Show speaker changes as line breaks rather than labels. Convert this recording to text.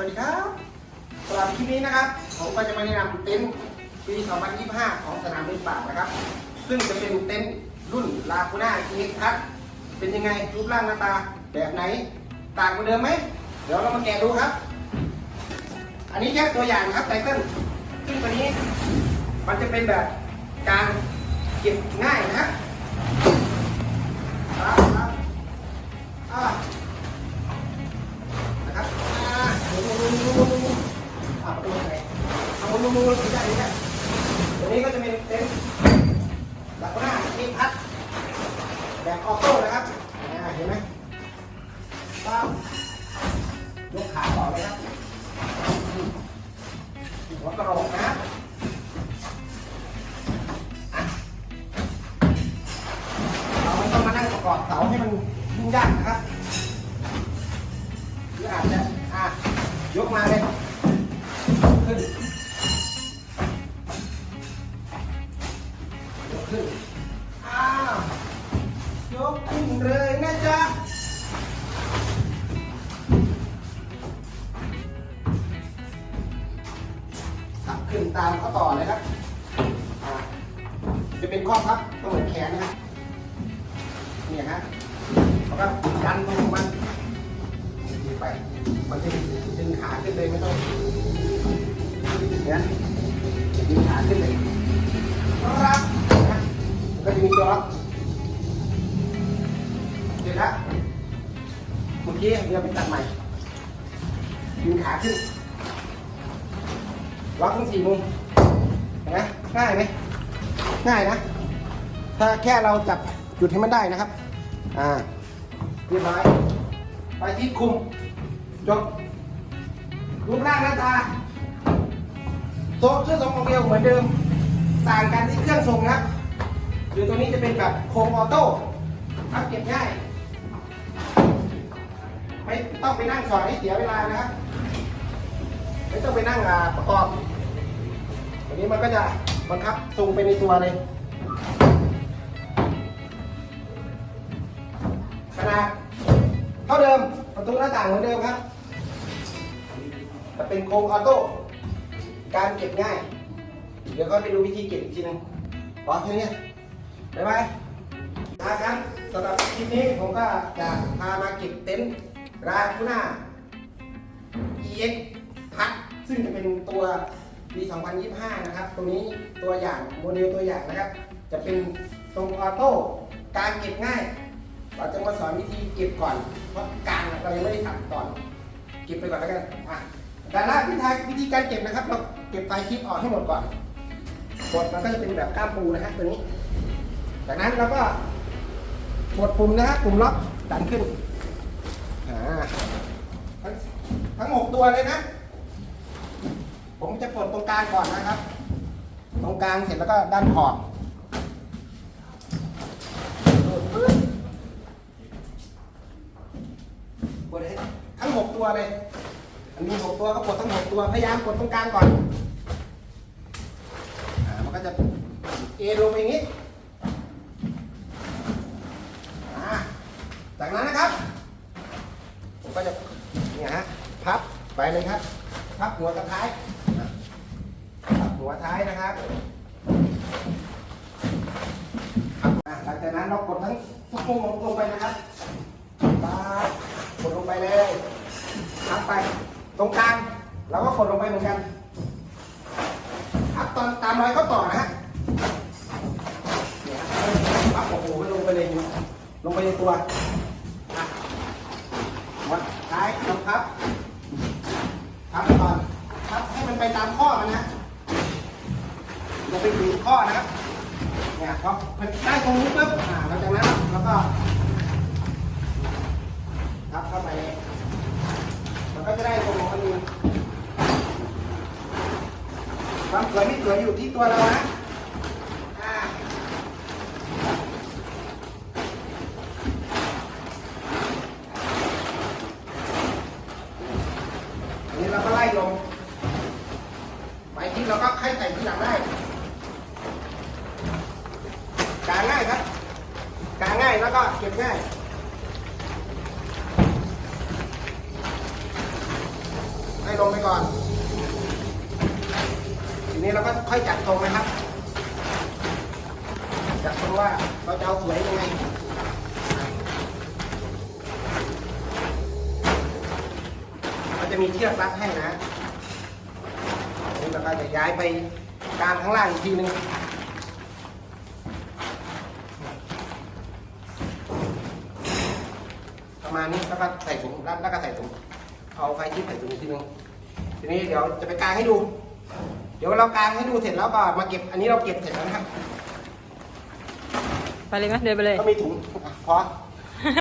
วัสดีครับสำหรับคลิปนี้นะครับ ผมก็จะมาแนะนำเต็นท์ปี 2025 ของสนามบินปากนะครับ ซึ่งจะเป็นเต็นท์รุ่นลาคูน่าเอ็กพัทเป็นยังไงรูปร่างหน้าตาแบบไหน ต่างกว่าเดิมไหม เดี๋ยวเรามาแกะดูครับ อันนี้แค่ตัวอย่างครับไตเติ้ลซึ่งตัวนี้ มันจะเป็นแบบการเก็บง่ายนะครับครับครับอ่า ดูดูดูดูดูอ่าประตูไหนเอาดูดูดูดูได้ได้ตัวนี้ก็จะเป็นเต็นท์ลักษณะที่พัดแบบออโต้นะครับเห็นไหมป้ายกขาต่อเลยครับหัวกระโหลกนะอะเราไม่ต้องมานั่งประกอบเสาให้มันยุ่งยากนะครับหรืออาจจะอะ ยกมาเลย ขึ้น ยกขึ้น อ้าว ยกขึ้นเลยนะจ๊ะขับขึ้นตามเข้อต่อเลยครับ จะเป็นข้อพับก็เหมือนแขนนะครับ เนี่ยฮะแล้วก็ดันตรงมัน ไป มันจะดึงขาขึ้นเลยไม่ต้องเนี่ยดึงขาขึ้นเลยรับนะก็ดึงตัวล็อกเสร็จแล้วเมื่อกี้เราไปตัดใหม่ดึงขาขึ้นล็อกทั้งสี่มุมเห็นไหมง่ายไหมง่ายนะ ถ้าแค่เราจับจุดให้มันได้นะครับ อ่าเรียบร้อย ไปที่คุม จบ รูปร่างหน้าตา โต๊ะเครื่องทรงของเดียวเหมือนเดิม ต่างกันที่เครื่องทรงนะครับคือตัวนี้จะเป็นแบบโคมออโต้พับเก็บง่าย ไม่ต้องไปนั่งสอนให้เสียเวลานะครับ ไม่ต้องไปนั่งประกอบตัวนี้มันก็จะบังคับทรงไปในตัวเลยขนาด เท่าเดิม ประตูหน้าต่างเหมือนเดิมครับจะเป็นโครงออโต้ การเก็บง่าย เดี๋ยวก็ไปดูวิธีเก็บอีกทีนึงพอแค่นี้บ๊ายบายนะครับสำหรับคลิปนี้ผมก็จะพามาเก็บเต็นท์ราคูน่า EX พัดซึ่งจะเป็นตัวปี 2025 นะครับ ตัวนี้ตัวอย่างโมเดลตัวอย่างนะครับ จะเป็นทรงออโต้ การเก็บง่าย เราจะมาสอนวิธีเก็บก่อน เพราะการเรายังไม่ได้ทำก่อน เก็บไปก่อนแล้วกันอะแต่ละวิธีวิธีการเก็บนะครับ เราเก็บไฟล์คลิปออกให้หมดก่อนกดมันก็จะเป็นแบบก้ามปูนะฮะตัวนี้ จากนั้นเราก็กดปุ่มนะฮะปุ่มล็อกดันขึ้นทั้งทั้งหกตัวเลยนะ ผมจะกดตรงกลางก่อนนะครับ ตรงกลางเสร็จแล้วก็ด้านขอบดูดปึ๊บ กดให้ทั้งหก ตัวเลย มันมีหกตัวก็กดทั้งหกตัว พยายามกดตรงกลางก่อนอ่ามันก็จะเอลงไปอย่างนี้อ่าจากนั้นนะครับ ผมก็จะเนี่ยฮะ พับไปเลยครับ พับหัวกับท้ายพับหัวท้ายนะครับหลังจากนั้นเรากดทั้งทุกมุมลงไปนะครับปั๊บกดลงไปเลย พับไป ตรงกลางเราก็กดลงไปเหมือนกันพับตอนตามรอยเขาต่อนะฮะเนี่ยฮะปั๊บโอ้โหลงไปเลยลงไปในตัวอะวัดท้ายเราพับพับก่อนพับให้มันไปตามข้อมันนะอย่าไปถึงข้อนะครับเนี่ยพอมันได้ตรงนี้ปุ๊บอ่าหลังจากนั้นเราก็ ทับเข้าไปเลยมันก็จะได้ตรงของมันเอง ควาอยู่ที่ตัวเรานะนนี้เราก็ไล่ลงไปที่เราก็ค่อยใส่ที่หลังได้กางง่ายครับกางง่ายแล้วก็เก็บง่ายไล่งไปก่อน ทีนี้เราก็ค่อยจัดทรงนะครับ จัดทรงว่าเราจะเอาสวยยังไงเราจะมีเชือกรัดให้นะอันนี้เราก็จะย้ายไปกลางข้างล่างอีกทีนึงประมาณนี้แล้วก็ใส่ถุงรัดแล้วก็ใส่ถุงเอาไฟที่ใส่ถุงอีกทีนึงทีนี้เดี๋ยวจะไปกางให้ดู เดี๋ยวเรากางให้ดูเสร็จแล้วก็มาเก็บ อันนี้เราเก็บเสร็จแล้วนะครับ
ไปเลยไหมเดินไปเลย
ก็มีถุงอะพอ